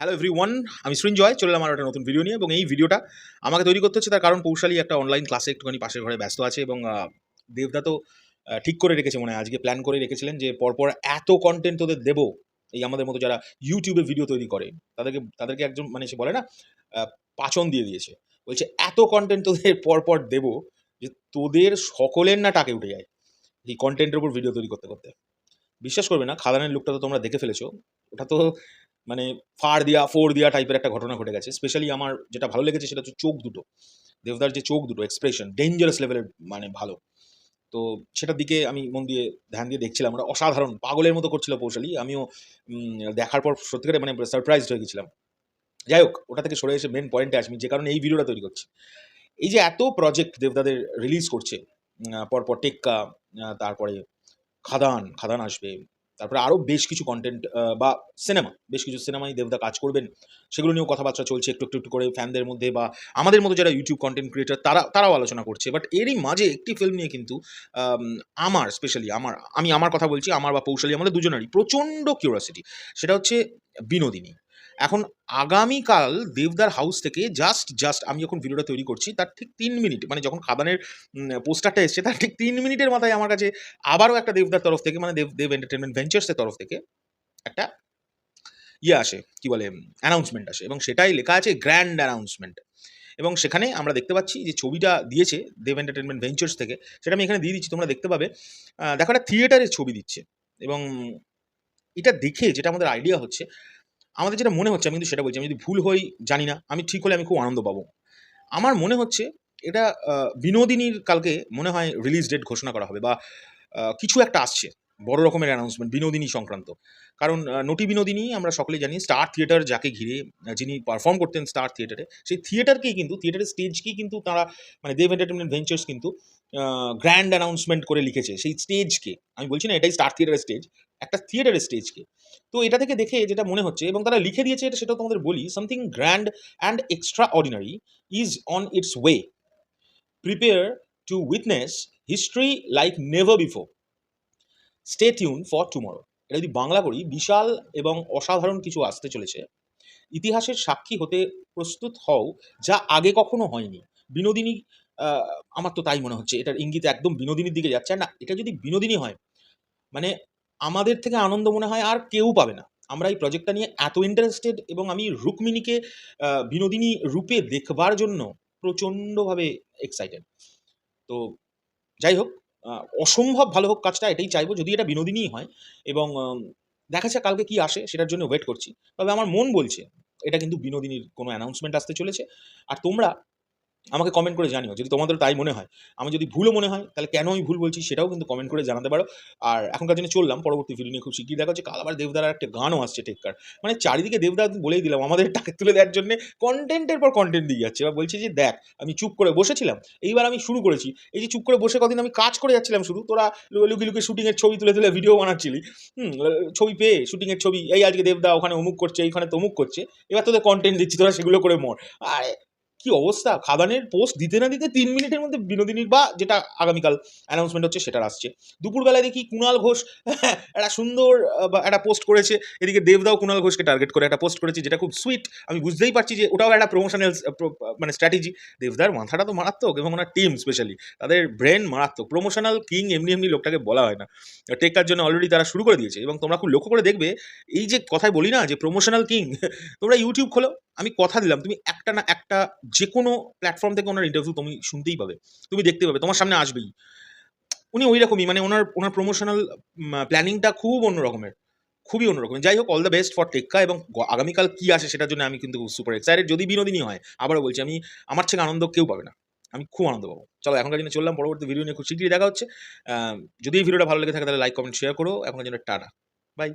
Hello everyone আমি সৃঞ্জয় চলে আমার একটা নতুন ভিডিও নিয়ে, এবং এই ভিডিওটা আমাকে তৈরি করতে হচ্ছে তার কারণ পৌশালী একটা অনলাইন ক্লাসে একটুখানি পাশের ঘরে ব্যস্ত আছে, এবং দেবদা তো ঠিক করে রেখেছে মনে হয়, আজকে প্ল্যান করে রেখেছিলেন যে পরপর এত কন্টেন্ট তোদের দেবো, এই আমাদের মতো যারা ইউটিউবে ভিডিও তৈরি করে, তাদেরকে তাদেরকে একজন মানে সে বলে না পাচন দিয়ে দিয়েছে। বলছে, এত কন্টেন্ট তোদের পরপর দেবো যে তোদের সকলের না টাকে উঠে যায়, এই কন্টেন্টের উপর ভিডিও তৈরি করতে করতে। বিশ্বাস করবে না, খাদানের লুকটা তো তোমরা দেখে ফেলেছো, ওটা তো মানে ফার দিয়া ফোর দিয়া টাইপের একটা ঘটনা ঘটে গেছে। স্পেশালি আমার যেটা ভালো লেগেছে সেটা হচ্ছে চোখ দুটো। দেবদার যে চোখ দুটো এক্সপ্রেশন ডেঞ্জারাস লেভেলের মানে ভালো। তো সেটার দিকে আমি মন দিয়ে ধ্যান দিয়ে দেখছিলাম। ওটা অসাধারণ, পাগলের মতো করছিল পৌশালি আমিও দেখার পর সত্যিকারে মানে সারপ্রাইজড হয়ে গেছিলাম। যাই হোক, ওটা থেকে সরে এসে মেন পয়েন্টে আসি যে কারণে এই ভিডিওটা তৈরি করছি। এই যে এত প্রজেক্ট দেবদাদের রিলিজ করছে পরপর টেক্কা তারপরে খাদান খাদান আসবে তারপরে আরও বেশ কিছু কন্টেন্ট বা সিনেমা বেশ কিছু সিনেমাই দেবদা কাজ করবেন। সেগুলো নিয়েও কথাবার্তা চলছে একটু একটু একটু করে ফ্যানদের মধ্যে বা আমাদের মতো যারা ইউটিউব কন্টেন্ট ক্রিয়েটার তারা, তারাও আলোচনা করছে। বাট এরই মাঝে একটি ফিল্ম নিয়ে কিন্তু আমার স্পেশালি আমার, আমি আমার কথা বলছি, আমার বা পৌশালী আমাদের দুজনেরই প্রচণ্ড কিউরিয়াসিটি সেটা হচ্ছে বিনোদিনী। এখন আগামীকাল দেবদার হাউস থেকে জাস্ট জাস্ট আমি যখন ভিডিওটা তৈরি করছি, তার ঠিক তিন মিনিট মানে যখন খাদানের পোস্টারটা এসছে, তার ঠিক তিন মিনিটের মাথায় আমার কাছে আবারও একটা দেবদার তরফ থেকে মানে দেব দেব এন্টারটেনমেন্ট ভেঞ্চার্সের তরফ থেকে একটা ইয়ে আসে, কি বলে অ্যানাউন্সমেন্ট আসে এবং সেটাই লেখা আছে গ্র্যান্ড অ্যানাউন্সমেন্ট এবং সেখানে আমরা দেখতে পাচ্ছি যে ছবিটা দিয়েছে দেব এন্টারটেনমেন্ট ভেঞ্চার্স থেকে, সেটা আমি এখানে দিয়ে দিচ্ছি, তোমরা দেখতে পাবে। দেখো একটা থিয়েটারের ছবি দিচ্ছে এবং এটা দেখে যেটা আমাদের আইডিয়া হচ্ছে আমাদের যেটা মনে হচ্ছে, আমি কিন্তু সেটা বলছি, আমি যদি ভুল হই, জানি না, আমি ঠিক হলে আমি খুব আনন্দ পাবো। আমার মনে হচ্ছে এটা বিনোদিনীর কালকে মনে হয় রিলিজ ডেট ঘোষণা করা হবে বা কিছু একটা আসছে, বড় রকমের অ্যানাউন্সমেন্ট বিনোদিনী সংক্রান্ত। কারণ নটি বিনোদিনী আমরা সকলেই জানি স্টার থিয়েটার যাকে ঘিরে যিনি পারফর্ম করতেন স্টার থিয়েটারে সেই থিয়েটারকেই কিন্তু থিয়েটারের স্টেজকেই কিন্তু তারা মানে দেব এন্টারটেনমেন্ট ভেঞ্চার্স কিন্তু গ্র্যান্ড অ্যানাউন্সমেন্ট করে লিখেছে, সেই স্টেজকে আমি বলছি না এটাই স্টার থিয়েটারের স্টেজ একটা থিয়েটারের স্টেজকে তো এটা থেকে দেখে যেটা মনে হচ্ছে, এবং তারা লিখে দিয়েছে এটা সেটাও তোমাদের বলি something grand and extraordinary is on its way prepare to witness history like never before stay tune for tomorrow এটা যদি বাংলা করি, বিশাল এবং অসাধারণ কিছু আসতে চলেছে। ইতিহাসের সাক্ষী হতে প্রস্তুত হও, যা আগে কখনো হয়নি। বিনোদিনী আমার তো তাই মনে হচ্ছে, এটার ইঙ্গিত একদম বিনোদিনীর দিকে যাচ্ছে। না, এটা যদি বিনোদিনী হয় মানে আমাদের থেকে আনন্দ মনে হয় আর কেউ পাবে না। আমরা এই প্রজেক্টটা নিয়ে এত ইন্টারেস্টেড এবং আমি রুক্মিণীকে বিনোদিনী রূপে দেখবার জন্য প্রচণ্ডভাবে এক্সাইটেড তো যাই হোক অসম্ভব ভালো হোক কাজটা, এটাই চাইব। যদি এটা বিনোদিনীই হয় এবং দেখা যাক কালকে কি আসে, সেটার জন্য ওয়েট করছি। তবে আমার মন বলছে, এটা কিন্তু বিনোদিনীর কোনো অ্যানাউন্সমেন্ট আসতে চলেছে। আর তোমরা আমাকে কমেন্ট করে জানিও, যদি তোমাদের তাই মনে হয়। আমি যদি ভুলও মনে হয়, তাহলে কেন আমি ভুল বলছি সেটাও কিন্তু কমেন্ট করে জানাতে পারো। আর এখনকার জন্য চললাম, পরবর্তী ভিডিও নিয়ে খুব শিগগির দেখা হচ্ছে। কাল আবার দেবদার একটা গানও আসছে টেক্কার। মানে চারিদিকে দেবদা বলেই দিলাম, আমাদের টাকা তুলে দেওয়ার জন্য কন্টেন্টের পর কন্টেন্ট দিয়ে যাচ্ছে। এবার বলছে যে, দেখ, আমি চুপ করে বসেছিলাম, এইবার আমি শুরু করেছি। এই যে চুপ করে বসে কদিন আমি কাজ করে যাচ্ছিলাম শুধু তোরা লু- লুকিয়ে লুকিয়ে শুটিংয়ের ছবি তুলে তুলে ভিডিও বানাচ্ছিলি। হুম ছবি পেয়ে শুটিংয়ের ছবি, এই আজকে দেবদা ওখানে অমুক করছে, এইখানে তমুক করছে। এবার তোদের কন্টেন্ট দিচ্ছি, তোরা সেগুলো করে মর। আরে কি অবস্থা? খাদানের পোস্ট দিতে না দিতে তিন মিনিটের মধ্যে বিনোদিনীর বা যেটা আগামীকাল অ্যানাউন্সমেন্ট হচ্ছে সেটার আসছে। দুপুরবেলায় দেখি কুণাল ঘোষ একটা সুন্দর একটা পোস্ট করেছে। এদিকে দেবদাও কুণাল ঘোষকে টার্গেট করে একটা পোস্ট করেছে যেটা খুব সুইট আমি বুঝতেই পারছি যে ওটাও একটা প্রমোশনাল মানে স্ট্র্যাটেজি দেবদার মাথাটা তো মারাত্মক এবং ওনার টিম স্পেশালি তাদের ব্রেন মারাত্মক। প্রমোশনাল কিং এমনি এমনি লোকটাকে বলা হয় না। টেকার জন্য অলরেডি তারা শুরু করে দিয়েছে এবং তোমরা খুব লক্ষ্য করে দেখবে, এই যে কথাই বলি না যে প্রমোশনাল কিং তোমরা ইউটিউব খোলো। আমি কথা দিলাম, তুমি একটা না একটা যে কোনো প্ল্যাটফর্ম থেকে ওনার ইন্টারভিউ তুমি শুনতেই পাবে, তুমি দেখতে পাবে, তোমার সামনে আসবেই। উনি ওই রকমই মানে ওনার ওনার প্রমোশনাল প্ল্যানিংটা খুব অন্য রকমের খুবই অন্যরকম যাই হোক অল দ্য বেস্ট ফর টেক্কা এবং আগামীকাল কী আসে সেটার জন্য আমি কিন্তু সুপার এক্সাইটেড যদি বিনোদিনী হয়, আবারও বলছি, আমি, আমার থেকে আনন্দ কেউ পাবে না, আমি খুব আনন্দ পাবো। চলো, এখনকার জন্য চললাম, পরবর্তী ভিডিও নিয়ে খুব শীঘ্রই দেখা হচ্ছে। যদি এই ভিডিওটা ভালো লেগে থাকে, তাহলে লাইক কমেন্ট শেয়ার করো। এখনকার জন্য টাটা বাই